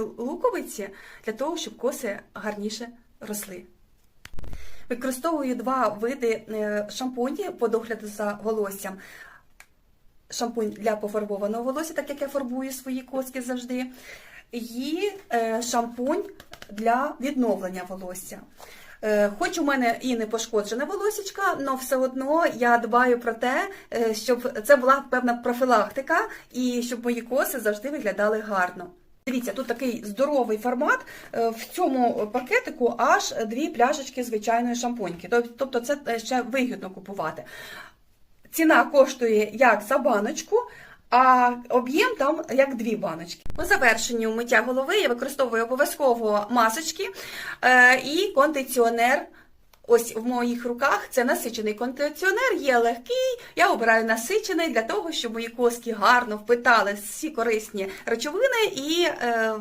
луковиці для того, щоб коси гарніше росли. Використовую два види е, шампуні по догляду за волоссям. Шампунь для пофарбованого волосся, так як я фарбую свої коски завжди, і е, шампунь для відновлення волосся. Е, Хоч у мене і не пошкоджене волосічка, але все одно я дбаю про те, щоб це була певна профілактика і щоб мої коси завжди виглядали гарно. Дивіться, тут такий здоровий формат. Е, В цьому пакетику аж дві пляшечки звичайної шампуньки. Тобто це е, ще вигідно купувати. Ціна коштує як за баночку, а об'єм там як дві баночки. По завершенню миття голови я використовую обов'язково масочки е, і кондиціонер. Ось в моїх руках це насичений кондиціонер, є легкий. Я обираю насичений для того, щоб мої коски гарно впитали всі корисні речовини і е,